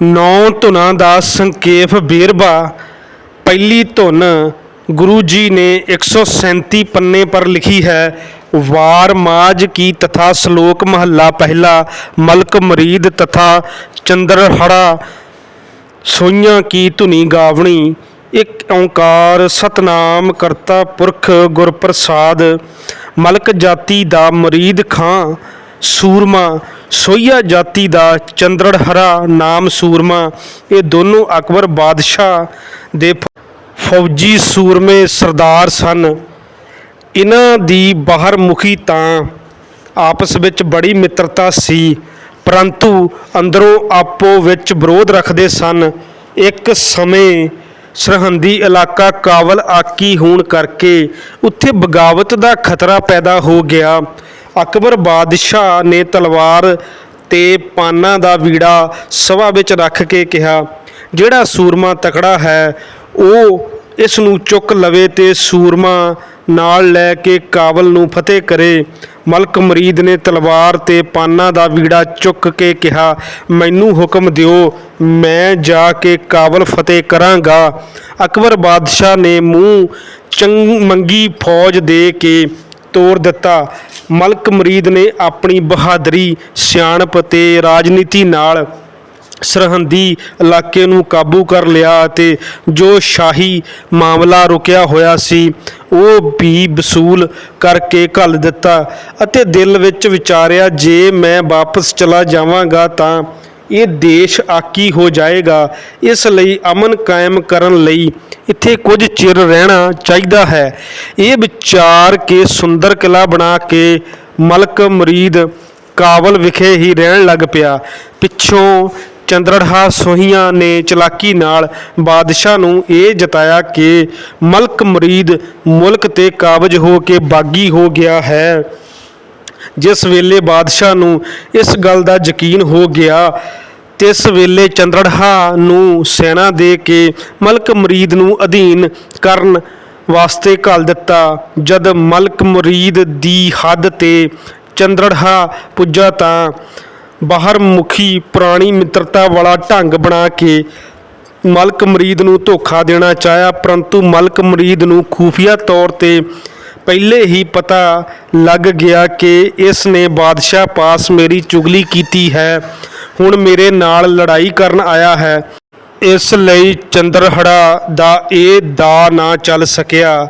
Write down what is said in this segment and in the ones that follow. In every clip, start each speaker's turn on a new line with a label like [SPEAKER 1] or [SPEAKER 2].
[SPEAKER 1] ਨੌ ਧੁਨਾਂ ਦਾ ਸੰਖੇਪ ਵੇਰਵਾ, ਪਹਿਲੀ ਧੁਨ ਗੁਰੂ ਜੀ ਨੇ 137 ਪੰਨੇ ਪਰ ਲਿਖੀ ਹੈ, ਵਾਰ ਮਾਜ ਕੀ ਤਥਾ ਸ਼ਲੋਕ ਮਹੱਲਾ ਪਹਿਲਾ, ਮਲਕ ਮਰੀਦ ਤਥਾ ਚੰਦਰਹੜਾ, ਸੋਈਆਂ ਕੀ ਧੁਨੀ ਗਾਵਣੀ, ਇੱਕ ਓੰਕਾਰ ਸਤਨਾਮ ਕਰਤਾ ਪੁਰਖ ਗੁਰ ਪ੍ਰਸਾਦ ਮਲਕ ਜਾਤੀ ਦਾ ਮਰੀਦ ਖਾਂ, ਸੂਰਮਾ ਸੋਈਆ ਜਾਤੀ ਦਾ ਚੰਦਰਹਰਾ ਨਾਮ ਸੂਰਮਾ, ਇਹ ਦੋਨੋਂ ਅਕਬਰ ਬਾਦਸ਼ਾਹ ਦੇ ਫੌਜੀ ਸੂਰਮੇ ਸਰਦਾਰ ਸਨ। ਇਹਨਾਂ ਦੀ ਬਾਹਰ ਮੁਖੀ ਤਾਂ ਆਪਸ ਵਿੱਚ ਬੜੀ ਮਿੱਤਰਤਾ ਸੀ, ਪਰੰਤੂ ਅੰਦਰੋਂ ਆਪੋ ਵਿੱਚ ਵਿਰੋਧ ਰੱਖਦੇ ਸਨ। ਇੱਕ ਸਮੇਂ ਸਰਹੰਦੀ ਇਲਾਕਾ ਕਾਬਲ ਆਕੀ ਹੋਣ ਕਰਕੇ ਉੱਥੇ ਬਗਾਵਤ ਦਾ ਖਤਰਾ ਪੈਦਾ ਹੋ ਗਿਆ। ਅਕਬਰ ਬਾਦਸ਼ਾਹ ਨੇ ਤਲਵਾਰ ਤੇ ਪਾਨਾ ਦਾ ਵੀੜਾ ਸਭਾ ਵਿੱਚ ਰੱਖ ਕੇ ਕਿਹਾ, ਜਿਹੜਾ ਸੂਰਮਾ ਤਕੜਾ ਹੈ, ਉਹ ਇਸ ਨੂੰ ਚੁੱਕ ਲਵੇ ਤੇ ਸੂਰਮਾ ਨਾਲ ਲੈ ਕੇ ਕਾਬਲ ਨੂੰ ਫਤਿਹ ਕਰੇ। ਮਲਕ ਮਰੀਦ ਨੇ ਤਲਵਾਰ ਤੇ ਪਾਨਾ ਦਾ ਵੀੜਾ ਚੁੱਕ ਕੇ ਕਿਹਾ, ਮੈਨੂੰ ਹੁਕਮ ਦਿਓ, ਮੈਂ ਜਾ ਕੇ ਕਾਬਲ ਫਤਿਹ ਕਰਾਂਗਾ। ਅਕਬਰ ਬਾਦਸ਼ਾਹ ਨੇ ਮੂੰਹ ਚੰਗ ਮੰਗੀ ਫੌਜ ਦੇ ਕੇ ਤੋੜ ਦਿੱਤਾ। ਮਲਕ ਮਰੀਦ ਨੇ ਆਪਣੀ ਬਹਾਦਰੀ, ਸਿਆਣਪ ਤੇ ਰਾਜਨੀਤੀ ਨਾਲ ਸਰਹੰਦੀ ਇਲਾਕੇ ਨੂੰ ਕਾਬੂ ਕਰ ਲਿਆ ਅਤੇ ਜੋ ਸ਼ਾਹੀ ਮਾਮਲਾ ਰੁਕਿਆ ਹੋਇਆ ਸੀ, ਉਹ ਵੀ ਵਸੂਲ ਕਰਕੇ ਘੱਲ ਦਿੱਤਾ ਅਤੇ ਦਿਲ ਵਿੱਚ ਵਿਚਾਰਿਆ, ਜੇ ਮੈਂ ਵਾਪਸ ਚਲਾ ਜਾਵਾਂਗਾ ਤਾਂ ਇਹ ਦੇਸ਼ ਆਕੀ ਹੋ ਜਾਏਗਾ। ਇਸ ਲਈ ਅਮਨ ਕਾਇਮ ਕਰਨ ਲਈ ਇੱਥੇ ਕੁਝ ਚਿਰ ਰਹਿਣਾ ਚਾਹੀਦਾ ਹੈ। ਇਹ ਵਿਚਾਰ ਕੇ ਸੁੰਦਰ ਕਿਲਾ ਬਣਾ ਕੇ ਮਲਕ ਮਰੀਦ ਕਾਬਲ ਵਿਖੇ ਹੀ ਰਹਿਣ ਲੱਗ ਪਿਆ। ਪਿੱਛੋਂ ਚੰਦਰਹਾ ਸੋਹੀਆਂ ਨੇ ਚਲਾਕੀ ਨਾਲ ਬਾਦਸ਼ਾਹ ਨੂੰ ਇਹ ਜਤਾਇਆ ਕਿ ਮਲਕ ਮਰੀਦ ਮੁਲਕ ਤੇ ਕਾਬਜ ਹੋ ਕੇ ਬਾਗੀ ਹੋ ਗਿਆ ਹੈ। ਜਿਸ ਵੇਲੇ ਬਾਦਸ਼ਾਹ ਨੂੰ ਇਸ ਗੱਲ ਦਾ ਯਕੀਨ ਹੋ ਗਿਆ ਤਿਸ ਵੇਲੇ ਚੰਦਰਹਾ ਨੂੰ ਸੈਨਾ ਦੇ ਕੇ ਮਲਕ ਮਰੀਦ ਨੂੰ ਅਧੀਨ ਕਰਨ ਵਾਸਤੇ ਘੱਲ ਦਿੱਤਾ। ਜਦ ਮਲਕ ਮਰੀਦ ਦੀ ਹੱਦ ਤੇ ਚੰਦਰਹਾ ਪੁੱਜਾ ਤਾਂ ਬਾਹਰ ਮੁਖੀ ਪੁਰਾਣੀ ਮਿੱਤਰਤਾ ਵਾਲਾ ਢੰਗ ਬਣਾ ਕੇ ਮਲਕ ਮਰੀਦ ਨੂੰ ਧੋਖਾ ਦੇਣਾ ਚਾਹਿਆ, ਪਰੰਤੂ ਮਲਕ ਮਰੀਦ ਨੂੰ ਖੂਫੀਆ ਤੌਰ ਤੇ ਪਹਿਲੇ ਹੀ ਪਤਾ ਲੱਗ ਗਿਆ ਕਿ ਇਸ ਨੇ ਬਾਦਸ਼ਾਹ ਪਾਸ ਮੇਰੀ ਚੁਗਲੀ ਕੀਤੀ ਹੈ। ਹੁਣ ਮੇਰੇ ਨਾਲ ਲੜਾਈ ਕਰਨ ਆਇਆ ਹੈ। ਇਸ ਲਈ ਚੰਦਰਹੜਾ ਦਾ ਇਹ ਦਾ ਨਾ ਚੱਲ ਸਕਿਆ।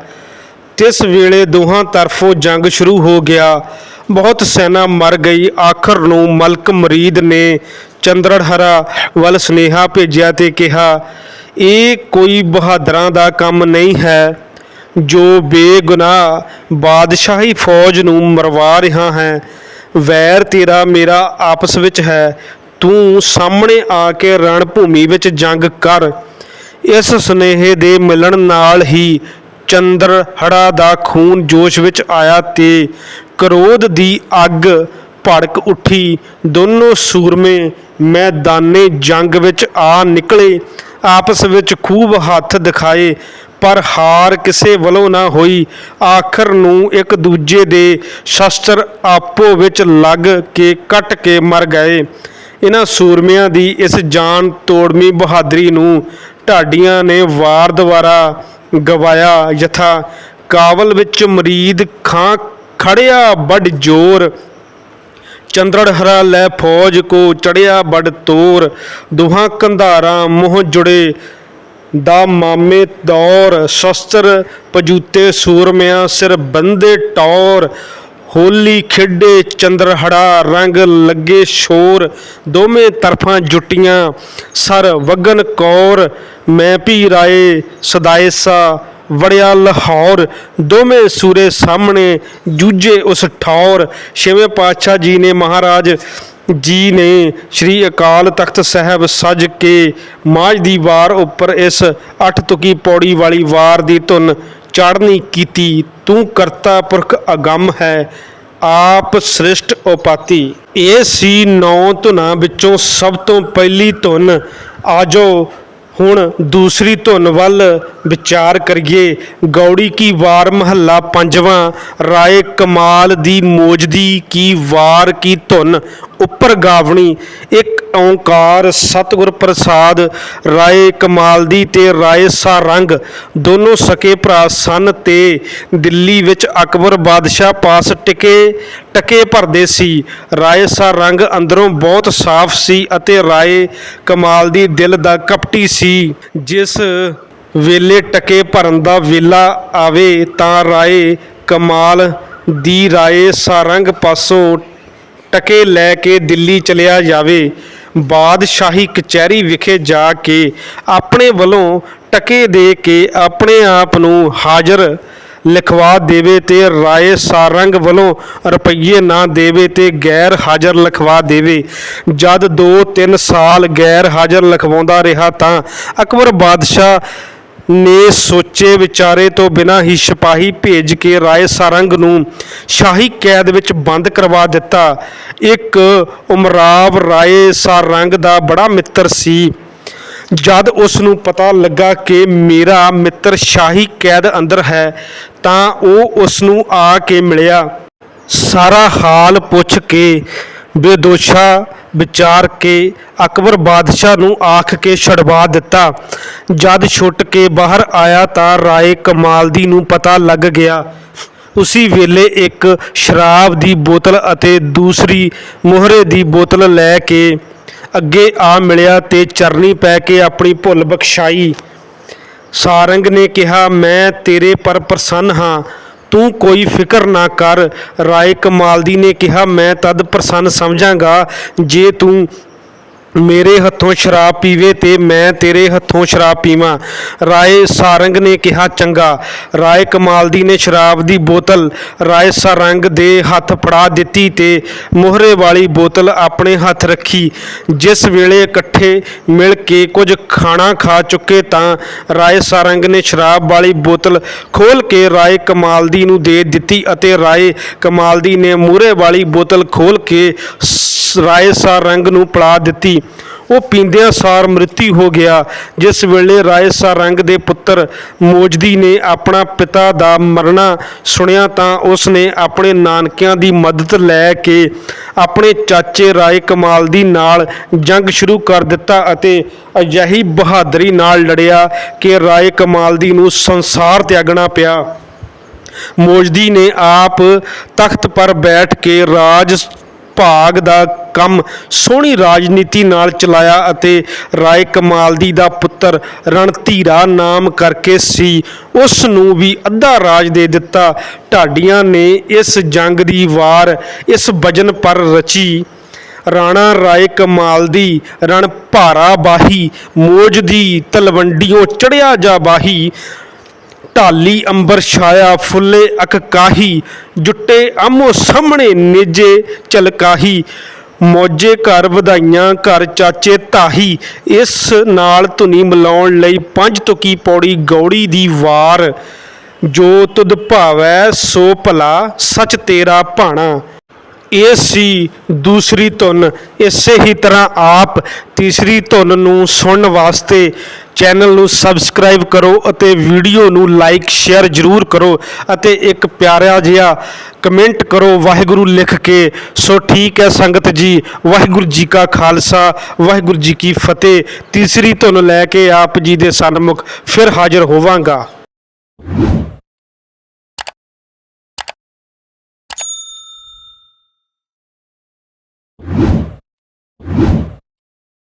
[SPEAKER 1] ਤਿਸ ਵੇਲੇ ਦੋਹਾਂ ਤਰਫੋਂ ਜੰਗ ਸ਼ੁਰੂ ਹੋ ਗਿਆ। ਬਹੁਤ ਸੈਨਾ ਮਰ ਗਈ। ਆਖਰ ਨੂੰ ਮਲਕ ਮਰੀਦ ਨੇ ਚੰਦਰਹਰਾ ਵੱਲ ਸੁਨੇਹਾ ਭੇਜਿਆ ਤੇ ਕਿਹਾ, ਇਹ ਕੋਈ ਬਹਾਦਰਾਂ ਦਾ ਕੰਮ ਨਹੀਂ ਹੈ। ਜੋ ਬੇਗੁਨਾਹ ਬਾਦਸ਼ਾਹੀ ਫੌਜ ਨੂੰ ਮਰਵਾ ਰਿਹਾ ਹੈ, ਵੈਰ ਤੇਰਾ ਮੇਰਾ ਆਪਸ ਵਿੱਚ ਹੈ। ਤੂੰ ਸਾਹਮਣੇ ਆ ਕੇ ਰਣ ਭੂਮੀ ਵਿੱਚ ਜੰਗ ਕਰ। ਇਸ ਸੁਨੇਹੇ ਦੇ ਮਿਲਣ ਨਾਲ ਹੀ ਚੰਦਰਹੜਾ ਦਾ ਖੂਨ ਜੋਸ਼ ਵਿੱਚ ਆਇਆ ਤੇ ਕਰੋਧ ਦੀ ਅੱਗ ਭੜਕ ਉੱਠੀ। ਦੋਨੋਂ ਸੂਰਮੇ ਮੈਦਾਨੇ ਜੰਗ ਵਿੱਚ ਆ ਨਿਕਲੇ। ਆਪਸ ਵਿੱਚ ਖੂਬ ਹੱਥ ਦਿਖਾਏ, ਪਰ ਹਾਰ ਕਿਸੇ ਵੱਲੋਂ ਨਾ ਹੋਈ। ਆਖਰ ਨੂੰ ਇੱਕ ਦੂਜੇ ਦੇ ਸ਼ਸਤਰ ਆਪੋ ਵਿੱਚ ਲੱਗ ਕੇ ਕੱਟ ਕੇ ਮਰ ਗਏ। ਇਹਨਾਂ ਸੂਰਮਿਆਂ ਦੀ ਇਸ ਜਾਨ ਤੋੜਵੀਂ ਬਹਾਦਰੀ ਨੂੰ ਢਾਡੀਆਂ ਨੇ ਵਾਰ ਦੁਆਰਾ ਗਵਾਇਆ। ਯਥਾ ਕਾਬਲ ਵਿੱਚ ਮਰੀਦ ਖਾਂ ਖੜਿਆ ਬੜ ਜੋਰ। ਚੰਦਰੜ ਹਰਾ ਲੈ ਫੌਜ ਕੋ ਚੜਿਆ ਬੜ ਤੋਰ। ਦੁਹਾਂ ਕੰਧਾਰਾਂ ਮੋਹ ਜੁੜੇ ਦਾ ਮਾਮੇ ਦੌਰ। ਸ਼ਸਤਰ ਪਜੂਤੇ ਸੂਰਮਿਆਂ ਸਿਰ ਬੰਦੇ ਟੌਰ। ਹੋਲੀ ਖੇਡੇ ਚੰਦਰਹੜਾ ਰੰਗ ਲੱਗੇ ਸ਼ੋਰ, ਦੋਵੇਂ ਤਰਫਾਂ ਜੁੱਟੀਆਂ। ਸਰ ਵਗਨ ਕੌਰ, ਮੈਂ ਭੀ ਰਾਏ, ਸਦਾਇਸਾ, ਵੜਿਆ ਲਾਹੌਰ। ਦੋਵੇਂ ਸੂਰੇ ਸਾਹਮਣੇ, ਜੂਝੇ ਉਸ ਠੌਰ। ਛੇਵੇਂ ਪਾਤਸ਼ਾਹ ਜੀ ਨੇ ਮਹਾਰਾਜ ਜੀ ਨੇ ਸ੍ਰੀ ਅਕਾਲ ਤਖਤ ਸਾਹਿਬ ਸਜ ਕੇ ਮਾਝ ਦੀ ਵਾਰ ਉੱਪਰ ਇਸ ਅੱਠ ਤੁਕੀ ਪੌੜੀ ਵਾਲੀ ਵਾਰ ਦੀ ਧੁਨ ਚਾੜਨੀ ਕੀਤੀ, ਤੂੰ ਕਰਤਾ ਪੁਰਖ ਅਗੰਮ ਹੈ, ਆਪ ਸ੍ਰਿਸ਼ਟ ਉਪਾਤੀ। ਇਹ ਸੀ ਨੌ ਧੁਨਾਂ ਵਿੱਚੋਂ ਸਭ ਤੋਂ ਪਹਿਲੀ ਧੁਨ। ਆਜੋ, ਹੁਣ ਦੂਸਰੀ ਧੁਨ ਵੱਲ ਵਿਚਾਰ ਕਰੀਏ। ਗੌੜੀ ਕੀ ਵਾਰ ਮਹੱਲਾ ਪੰਜਵਾਂ? ਰਾਏ ਕਮਾਲ ਦੀ ਮੋਜਦੀ ਕੀ ਵਾਰ ਕੀ ਧੁਨ? ਉੱਪਰ ਗਾਵਣੀ, ਇੱਕ ਓੰਕਾਰ ਸਤਿਗੁਰ ਪ੍ਰਸਾਦ, ਰਾਏ ਕਮਾਲ ਦੀ ਤੇ ਰਾਏ ਸਾਰੰਗ ਦੋਨੋਂ ਸਕੇ ਭਰਾ ਸਨ ਤੇ, ਦਿੱਲੀ ਵਿੱਚ ਅਕਬਰ ਬਾਦਸ਼ਾਹ ਪਾਸ ਟਿਕੇ, ਟਕੇ ਭਰਦੇ ਸੀ। ਰਾਏ ਸਾਰੰਗ ਅੰਦਰੋਂ ਬਹੁਤ ਸਾਫ਼ ਸੀ ਅਤੇ ਰਾਏ ਕਮਾਲ ਦੀ ਦਿਲ ਦਾ ਕਪਟੀ ਸੀ। ਜਿਸ ਵੇਲੇ ਟਕੇ ਭਰਨ ਦਾ ਵੇਲਾ ਆਵੇ ਤਾਂ ਰਾਏ ਕਮਾਲ ਦੀ ਰਾਏ ਸਾਰੰਗ ਪਾਸੋਂ ਟਕੇ ਲੈ ਕੇ ਦਿੱਲੀ ਚਲਿਆ ਜਾਵੇ। ਬਾਦਸ਼ਾਹੀ ਕਚਹਿਰੀ ਵਿਖੇ ਜਾ ਕੇ ਆਪਣੇ ਵੱਲੋਂ ਟਕੇ ਦੇ ਕੇ ਆਪਣੇ ਆਪ ਨੂੰ ਹਾਜ਼ਰ ਲਿਖਵਾ ਦੇਵੇ ਤੇ ਰਾਏ ਸਾਰੰਗ ਵੱਲੋਂ ਰੁਪਈਏ ਨਾ ਦੇਵੇ ਤੇ ਗੈਰ ਹਾਜ਼ਰ ਲਿਖਵਾ ਦੇਵੇ। ਜਦ 2-3 ਸਾਲ ਗੈਰ ਹਾਜ਼ਰ ਲਿਖਵਾਉਂਦਾ ਰਿਹਾ ਤਾਂ ਅਕਬਰ ਬਾਦਸ਼ਾਹ ਨੇ ਸੋਚੇ ਵਿਚਾਰੇ ਤੋਂ ਬਿਨਾਂ ਹੀ ਸਿਪਾਹੀ ਭੇਜ ਕੇ ਰਾਏ ਸਾਰੰਗ ਨੂੰ ਸ਼ਾਹੀ ਕੈਦ ਵਿੱਚ ਬੰਦ ਕਰਵਾ ਦਿੱਤਾ। ਇੱਕ ਉਮਰਾਵ ਰਾਏ ਸਾਰੰਗ ਦਾ ਬੜਾ ਮਿੱਤਰ ਸੀ। ਜਦ ਉਸ ਨੂੰ ਪਤਾ ਲੱਗਾ ਕਿ ਮੇਰਾ ਮਿੱਤਰ ਸ਼ਾਹੀ ਕੈਦ ਅੰਦਰ ਹੈ, ਤਾਂ ਉਹ ਉਸ ਨੂੰ ਆ ਕੇ ਮਿਲਿਆ। ਸਾਰਾ ਹਾਲ ਪੁੱਛ ਕੇ ਬੇਦੋਸ਼ਾ ਵਿਚਾਰ ਕੇ ਅਕਬਰ ਬਾਦਸ਼ਾਹ ਨੂੰ ਆਖ ਕੇ ਛਡਵਾ ਦਿੱਤਾ। ਜਦ ਛੁੱਟ ਕੇ ਬਾਹਰ ਆਇਆ ਤਾਂ ਰਾਏ ਕਮਾਲਦੀ ਨੂੰ ਪਤਾ ਲੱਗ ਗਿਆ। ਉਸੀ ਵੇਲੇ ਇੱਕ ਸ਼ਰਾਬ ਦੀ ਬੋਤਲ ਅਤੇ ਦੂਸਰੀ ਮੋਹਰੇ ਦੀ ਬੋਤਲ ਲੈ ਕੇ ਅੱਗੇ ਆ ਮਿਲਿਆ ਤੇ ਚਰਨੀ ਪੈ ਕੇ ਆਪਣੀ ਭੁੱਲ ਬਖਸ਼ਾਈ। ਸਾਰੰਗ ਨੇ ਕਿਹਾ, ਮੈਂ ਤੇਰੇ ਪਰ ਪ੍ਰਸੰਨ ਹਾਂ। ਤੂੰ ਕੋਈ ਫਿਕਰ ਨਾ ਕਰ। ਰਾਏ ਕਮਾਲਦੀ ਨੇ ਕਿਹਾ, ਮੈਂ ਤਦ ਪ੍ਰਸੰਨ ਸਮਝਾਂਗਾ ਜੇ ਤੂੰ ਮੇਰੇ ਹੱਥੋਂ ਸ਼ਰਾਬ ਪੀਵੇ ਤੇ ਮੈਂ ਤੇਰੇ ਹੱਥੋਂ ਸ਼ਰਾਬ ਪੀਵਾਂ। ਰਾਏ ਸਾਰੰਗ ਨੇ ਕਿਹਾ ਚੰਗਾ। ਰਾਏ ਕਮਾਲਦੀ ਨੇ ਸ਼ਰਾਬ ਦੀ ਬੋਤਲ। ਰਾਏ ਸਾਰੰਗ ਦੇ ਹੱਥ ਫੜਾ ਦਿੱਤੀ ਤੇ ਮੋਹਰੇ ਵਾਲੀ ਬੋਤਲ ਆਪਣੇ ਹੱਥ ਰੱਖੀ। ਜਿਸ ਵੇਲੇ ਇਕੱਠੇ ਮਿਲ ਕੇ ਕੁਝ ਖਾਣਾ ਖਾ ਚੁੱਕੇ ਤਾਂ ਰਾਏ ਸਾਰੰਗ ਨੇ ਸ਼ਰਾਬ ਵਾਲੀ ਬੋਤਲ ਖੋਲ ਕੇ ਰਾਏ ਕਮਾਲਦੀ ਨੂੰ ਦੇ ਦਿੱਤੀ ਅਤੇ ਰਾਏ ਕਮਾਲਦੀ ਨੇ ਮੂਹਰੇ ਵਾਲੀ ਬੋਤਲ ਖੋਲ ਕੇ ਸ- ਰਾਏ ਸਾਰੰਗ ਨੂੰ ਪਿਲਾ ਦਿੱਤੀ। ਉਹ ਪੀਂਦਿਆਂ ਸਾਰ ਮ੍ਰਿਤੀ ਹੋ ਗਿਆ। ਜਿਸ ਵੇਲੇ ਰਾਏ ਸਾਰੰਗ ਦੇ ਪੁੱਤਰ ਮੋਜਦੀ ਨੇ ਆਪਣਾ ਪਿਤਾ ਦਾ ਮਰਨਾ ਸੁਣਿਆ ਤਾਂ ਉਸ ਨੇ ਆਪਣੇ ਨਾਨਕਿਆਂ ਦੀ ਮਦਦ ਲੈ ਕੇ ਆਪਣੇ ਚਾਚੇ ਰਾਏ ਕਮਾਲਦੀ ਨਾਲ ਜੰਗ ਸ਼ੁਰੂ ਕਰ ਦਿੱਤਾ ਅਤੇ ਅਜਿਹੀ ਬਹਾਦਰੀ ਨਾਲ ਲੜਿਆ ਕਿ ਰਾਏ ਕਮਾਲਦੀ ਨੂੰ ਸੰਸਾਰ ਤਿਆਗਣਾ ਪਿਆ। ਮੋਜਦੀ ਨੇ ਆਪ ਤਖਤ ਪਰ ਬੈਠ ਕੇ ਰਾਜ ਭਾਗ ਦਾ ਕੰਮ ਸੋਹਣੀ ਰਾਜਨੀਤੀ ਨਾਲ ਚਲਾਇਆ ਅਤੇ ਰਾਏ ਕਮਾਲਦੀ ਦਾ ਪੁੱਤਰ ਰਣਧੀਰਾ ਨਾਮ ਕਰਕੇ ਸੀ। ਉਸ ਨੂੰ ਵੀ ਅੱਧਾ ਰਾਜ ਦੇ ਦਿੱਤਾ। ਢਾਡੀਆਂ ਨੇ ਇਸ ਜੰਗ ਦੀ ਵਾਰ, ਇਸ ਵਜਨ ਪਰ ਰਚੀ। ਰਾਣਾ ਰਾਏ ਕਮਾਲ ਦੀ ਰਣ ਭਾਰਾ ਬਾਹੀ, ਮੋਜ ਦੀ ਤਲਵੰਡੀਆਂ ਚੜਿਆ ਜਾ ਬਾਹੀ। ਢਾਲੀ ਅੰਬਰ ਛਾਇਆ ਫੁੱਲੇ ਅਕਕਾਹੀ ਜੁੱਟੇ ਆਮੋ ਸਾਹਮਣੇ ਨੇਜੇ ਚਲਕਾਹੀ ਮੌਜੇ ਘਰ ਵਧਾਈਆਂ, ਘਰ ਚਾਚੇ ਤਾਹੀ ਇਸ ਨਾਲ ਧੁਨੀ ਮਿਲਾਉਣ ਲਈ ਪੰਜ ਤੁਕੀ ਪੌੜੀ ਗੌੜੀ ਦੀ ਵਾਰ। ਜੋ ਤੁਧ ਭਾਵੈ ਸੋ ਭਲਾ, ਸਚ ਤੇਰਾ ਭਾਣਾ। ਇਹ ਸੀ ਦੂਸਰੀ ਧੁਨ, ਇਸੇ ਹੀ ਤਰ੍ਹਾਂ ਆਪ ਤੀਸਰੀ ਧੁਨ ਨੂੰ ਸੁਣਨ ਵਾਸਤੇ ਚੈਨਲ ਨੂੰ ਸਬਸਕ੍ਰਾਈਬ ਕਰੋ ਅਤੇ ਵੀਡੀਓ ਨੂੰ ਲਾਈਕ, ਸ਼ੇਅਰ ਜ਼ਰੂਰ ਕਰੋ ਅਤੇ ਇੱਕ ਪਿਆਰਾ ਜਿਹਾ ਕਮੈਂਟ ਕਰੋ ਵਾਹਿਗੁਰੂ ਲਿਖ ਕੇ। ਸੋ ਠੀਕ ਹੈ ਸੰਗਤ ਜੀ, ਵਾਹਿਗੁਰੂ ਜੀ ਕਾ ਖਾਲਸਾ, ਵਾਹਿਗੁਰੂ ਜੀ ਕੀ ਫਤਿਹ। ਤੀਸਰੀ ਧੁਨ ਲੈ ਕੇ ਆਪ ਜੀ ਦੇ ਸਨਮੁਖ ਫਿਰ ਹਾਜ਼ਰ ਹੋਵਾਂਗਾ।